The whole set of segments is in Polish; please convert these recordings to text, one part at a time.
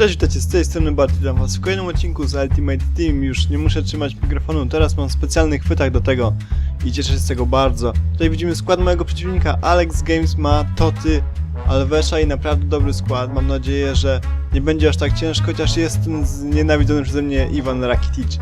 Cześć, witajcie z tej strony Barty, witam was w kolejnym odcinku z Ultimate Team. Już nie muszę trzymać mikrofonu, teraz mam specjalny chwytak do tego i cieszę się z tego bardzo. Tutaj widzimy skład mojego przeciwnika. Alex Games ma Toty, Alvesza i naprawdę dobry skład. Mam nadzieję, że nie będzie aż tak ciężko, chociaż jest ten znienawidzony przeze mnie Iwan Rakitic.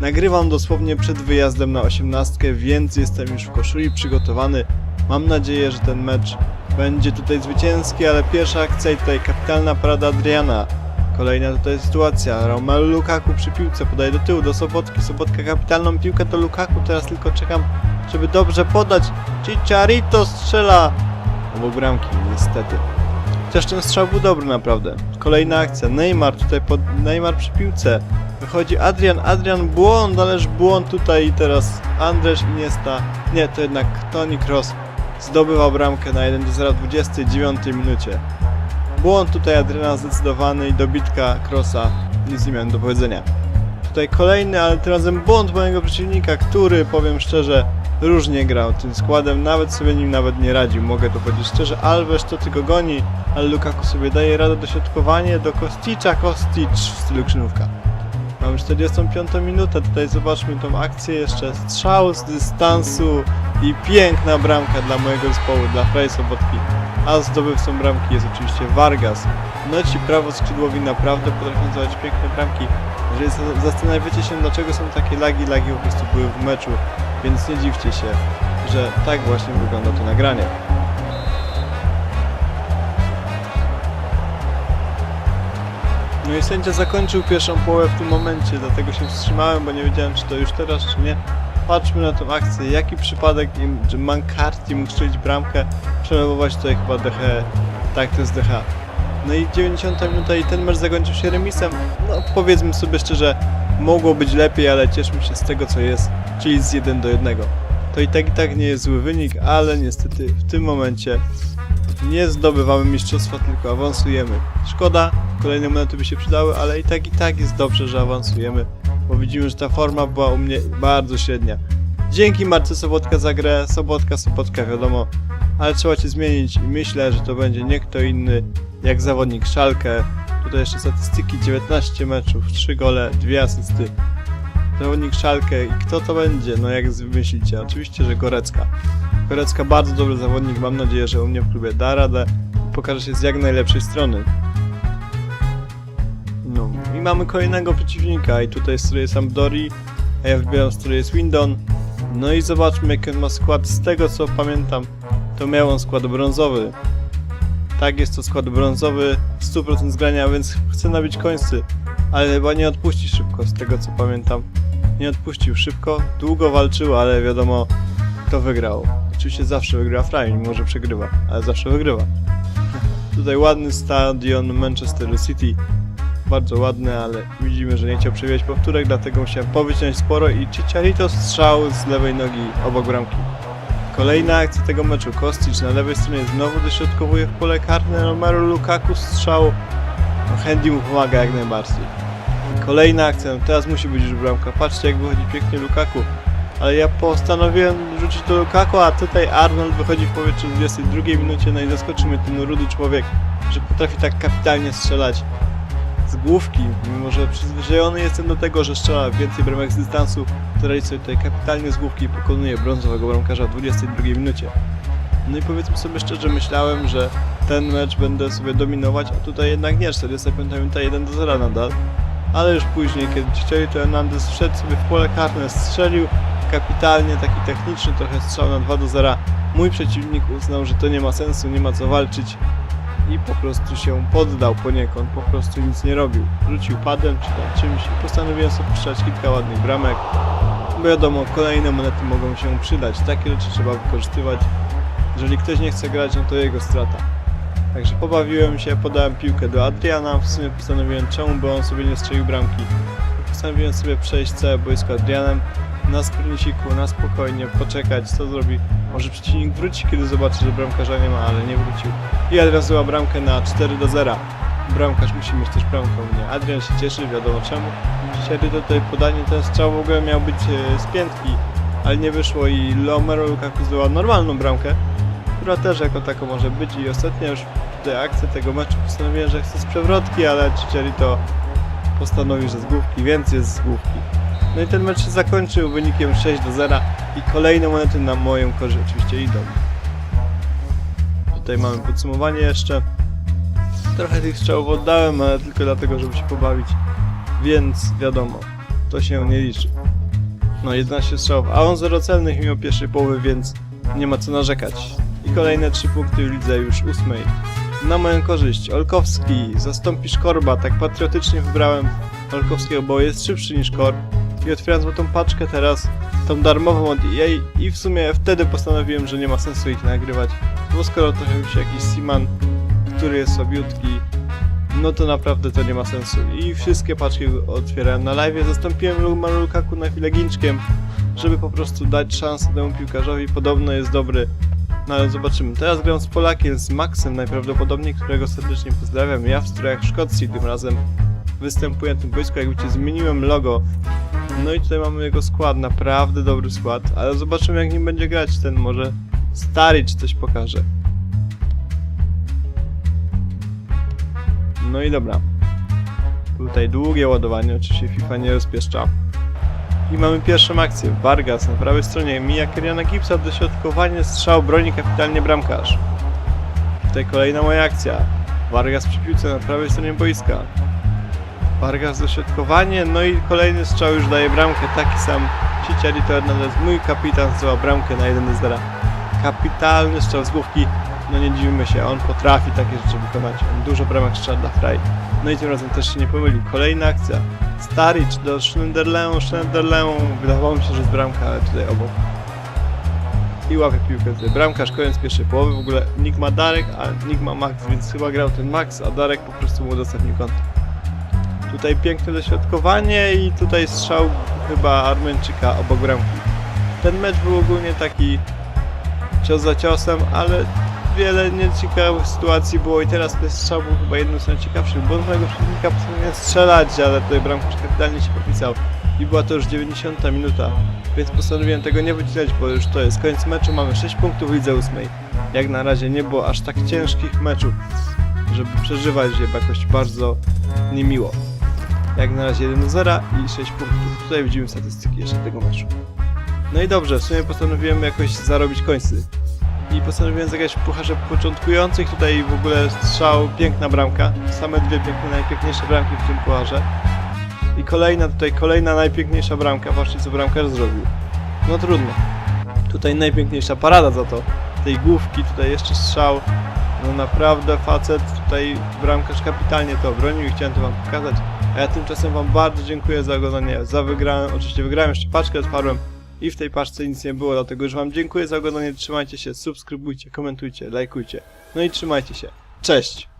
Nagrywam dosłownie przed wyjazdem na 18, więc jestem już w koszuli przygotowany. Mam nadzieję, że ten mecz będzie tutaj zwycięski, ale pierwsza akcja i tutaj kapitalna parada Adriana. Kolejna tutaj sytuacja. Romelu Lukaku przy piłce podaje do tyłu do Sobotki. Sobotka kapitalną piłkę do Lukaku. Teraz tylko czekam, żeby dobrze podać. Chicharito strzela obok bramki, niestety. Chociaż ten strzał był dobry naprawdę. Kolejna akcja. Neymar tutaj pod... Neymar przy piłce. Wychodzi Adrian. Adrian błąd, ależ błąd tutaj i teraz Andrzej Iniesta. Nie, to jednak Toni Kroos zdobywał bramkę na 1 do 0 w 29 minucie. Błąd tutaj Adriana zdecydowany i dobitka Krosa. Nic nie miałem do powiedzenia. Tutaj kolejny, ale tym razem błąd mojego przeciwnika, który, powiem szczerze, różnie grał tym składem, nawet sobie nim nawet nie radził, mogę to powiedzieć szczerze. Alves to tylko goni, ale Lukaku sobie daje radę dośrodkowanie do Kosticza, Kostic w stylu krzynówka. Mamy 45 minutę, tutaj zobaczmy tą akcję jeszcze. Strzał z dystansu i piękna bramka dla mojego zespołu, dla Frej Sobotki. A zdobywcą bramki jest oczywiście Vargas. No ci prawoskrzydłowi naprawdę potrafią zdawać piękne bramki. Jeżeli za- zastanawiacie się dlaczego są takie lagi, lagi po prostu były w meczu, więc nie dziwcie się, że tak właśnie wygląda to nagranie. No i sędzia zakończył pierwszą połowę w tym momencie, dlatego się wstrzymałem, bo nie wiedziałem czy to już teraz, czy nie. Patrzmy na tą akcję, jaki przypadek, im- że Mankarti mógł strzelić bramkę, przelewować tutaj chyba DH, tak to jest DH. No i 90 minuta i ten mecz zakończył się remisem, no powiedzmy sobie szczerze, mogło być lepiej, ale cieszmy się z tego co jest, czyli z 1 do 1. To i tak i tak nie jest zły wynik, ale niestety w tym momencie nie zdobywamy mistrzostwa, tylko awansujemy. Szkoda, kolejne monety by się przydały, ale i tak i tak jest dobrze, że awansujemy, bo widzimy, że ta forma była u mnie bardzo średnia. Dzięki Marce Sobotka za grę, Sobotka, Sobotka wiadomo, ale trzeba cię zmienić i myślę, że to będzie nie kto inny jak zawodnik Szalkę. Tutaj jeszcze statystyki, 19 meczów, 3 gole, 2 asysty. Zawodnik Szalkę i kto to będzie? No jak myślicie? Oczywiście, że Gorecka. Gorecka bardzo dobry zawodnik, mam nadzieję, że u mnie w klubie da radę i pokaże się z jak najlepszej strony. No i mamy kolejnego przeciwnika i tutaj z której jest Sampdori, a ja wybieram z której jest Windon. No i zobaczmy jaki on ma skład, z tego co pamiętam to miał on skład brązowy. Tak, jest to skład brązowy, 100% zgrania, więc chce nabić końcy, ale chyba nie odpuści szybko, z tego co pamiętam. Nie odpuścił szybko, długo walczył, ale wiadomo kto wygrał. Oczywiście zawsze wygrywa Frey, mimo że przegrywa, ale zawsze wygrywa. Tutaj ładny stadion Manchester City, bardzo ładny, ale widzimy, że nie chciał przewijać powtórek, dlatego musiałem powyciąć sporo i Chicharito strzał z lewej nogi obok bramki. Kolejna akcja tego meczu. Kostic na lewej stronie znowu dośrodkowuje w pole karne. Romero Lukaku strzał. No, Handy mu pomaga jak najbardziej. Kolejna akcja. No, teraz musi być już bramka. Patrzcie jak wychodzi pięknie Lukaku. Ale ja postanowiłem rzucić do Lukaku, a tutaj Arnold wychodzi w powietrzu w 22 minucie. No i zaskoczył mnie ten rudy człowiek, że potrafi tak kapitalnie strzelać z główki, mimo że przyzwyczajony jestem do tego, że strzela więcej bramek z dystansu, to sobie tutaj kapitalnie z główki i pokonuje brązowego bramkarza w 22 minucie. No i powiedzmy sobie szczerze, myślałem, że ten mecz będę sobie dominować, a tutaj jednak nie, 45 minuta 1 do 0 nadal. Ale już później, kiedy chcieli, to Hernandez wszedł sobie w pole karne, strzelił kapitalnie, taki techniczny trochę strzał na 2 do 0. Mój przeciwnik uznał, że to nie ma sensu, nie ma co walczyć i po prostu się poddał poniekąd, po prostu nic nie robił. Rzucił padem czy tam czymś i postanowiłem sobie puszczać kilka ładnych bramek. Bo wiadomo, kolejne monety mogą się przydać. Takie rzeczy trzeba wykorzystywać. Jeżeli ktoś nie chce grać, no to jego strata. Także pobawiłem się, podałem piłkę do Adriana, w sumie postanowiłem czemu by on sobie nie strzelił bramki. Postanowiłem sobie przejść całe boisko Adrianem na spriniciku, na spokojnie, poczekać co zrobi. Może przeciwnik wróci, kiedy zobaczy, że bramkarza nie ma, ale nie wrócił. I Adrian zdobyła bramkę na 4 do 0. Bramkarz musi mieć też bramkę u mnie. Adrian się cieszy, wiadomo czemu. Dzisiaj tutaj podanie, ten strzał w ogóle miał być e, z piętki, ale nie wyszło i Lomero Lukaku zdobyła normalną bramkę, która też jako taką może być i ostatnia już tutaj tego meczu, postanowiłem, że chcę z przewrotki, ale Chicharito postanowił, że z główki, więc jest z główki. No i ten mecz się zakończył wynikiem 6 do 0 i kolejne monety na moją korzyść oczywiście idą. Tutaj mamy podsumowanie jeszcze. Trochę tych strzałów oddałem, ale tylko dlatego, żeby się pobawić. Więc wiadomo, to się nie liczy. No 11 strzałów, a on 0 celnych mimo pierwszej połowy, więc nie ma co narzekać. Kolejne 3 punkty w lidze już ósmej. Na moją korzyść, Olkowski, zastąpisz Korba, tak patriotycznie wybrałem Olkowskiego, bo jest szybszy niż Korb. I otwieram złotą paczkę teraz, tą darmową od EA i w sumie wtedy postanowiłem, że nie ma sensu ich nagrywać, bo skoro trafił się jakiś Seaman, który jest słabiutki, no to naprawdę to nie ma sensu. I wszystkie paczki otwierałem na live. Zastąpiłem Lumanu Lukaku na chwilę Ginczkiem, żeby po prostu dać szansę temu piłkarzowi. Podobno jest dobry, no ale zobaczymy. Teraz gram z Polakiem, z Maxem najprawdopodobniej, którego serdecznie pozdrawiam. Ja w strojach Szkocji tym razem występuję na tym boisku, jak widzicie zmieniłem logo. No i tutaj mamy jego skład, naprawdę dobry skład, ale zobaczymy jak nim będzie grać ten może stary czy coś pokaże. No i dobra. Tutaj długie ładowanie, oczywiście FIFA nie rozpieszcza. I mamy pierwszą akcję. Vargas na prawej stronie mija Keriana Gipsa, dośrodkowanie, strzał, broni kapitalnie bramkarz. Tutaj kolejna moja akcja. Vargas przy piłce na prawej stronie boiska. Vargas dośrodkowanie, no i kolejny strzał już daje bramkę, taki sam Chicharito Hernandez, mój kapitan zdoła bramkę na 1 do 0. Kapitalny strzał z główki, no nie dziwimy się, on potrafi takie rzeczy wykonać, on dużo bramek strzela dla fraj. No i tym razem też się nie pomylił. Kolejna akcja. Staric do Schneiderleon, Schneiderleon, wydawało mi się, że jest bramka, ale tutaj obok. I łapie piłkę tutaj. Bramkarz koniec pierwszej połowy, w ogóle nikt ma Darek, a nikt ma Max, więc chyba grał ten Max, a Darek po prostu mu udostępnił konto. Tutaj piękne dośrodkowanie i tutaj strzał chyba Armeńczyka obok bramki. Ten mecz był ogólnie taki cios za ciosem, ale wiele nieciekawych sytuacji było i teraz ten strzał był chyba jednym z najciekawszych, bo z mojego przeciwnika postanowiłem strzelać, ale tutaj bramkarz kapitalnie się popisał i była to już 90 minuta, więc postanowiłem tego nie wycinać, bo już to jest koniec meczu, mamy 6 punktów w lidze 8. Jak na razie nie było aż tak ciężkich meczów, żeby przeżywać je jakoś bardzo niemiło. Jak na razie 1 do 0 i 6 punktów. Tutaj widzimy statystyki jeszcze tego meczu. No i dobrze, w sumie postanowiłem jakoś zarobić końcy. I postanowiłem zagrać w pucharze początkujących. Tutaj w ogóle strzał, piękna bramka. Same dwie piękne, najpiękniejsze bramki w tym pucharze. I kolejna tutaj, kolejna najpiękniejsza bramka. Patrzcie co bramkarz zrobił. No trudno. Tutaj najpiękniejsza parada za to. Tej główki, tutaj jeszcze strzał. No naprawdę facet, tutaj bramkarz kapitalnie to obronił i chciałem to wam pokazać. A ja tymczasem wam bardzo dziękuję za oglądanie, za wygrałem, oczywiście wygrałem jeszcze paczkę, otwarłem i w tej paczce nic nie było, dlatego już wam dziękuję za oglądanie, trzymajcie się, subskrybujcie, komentujcie, lajkujcie. No i trzymajcie się. Cześć!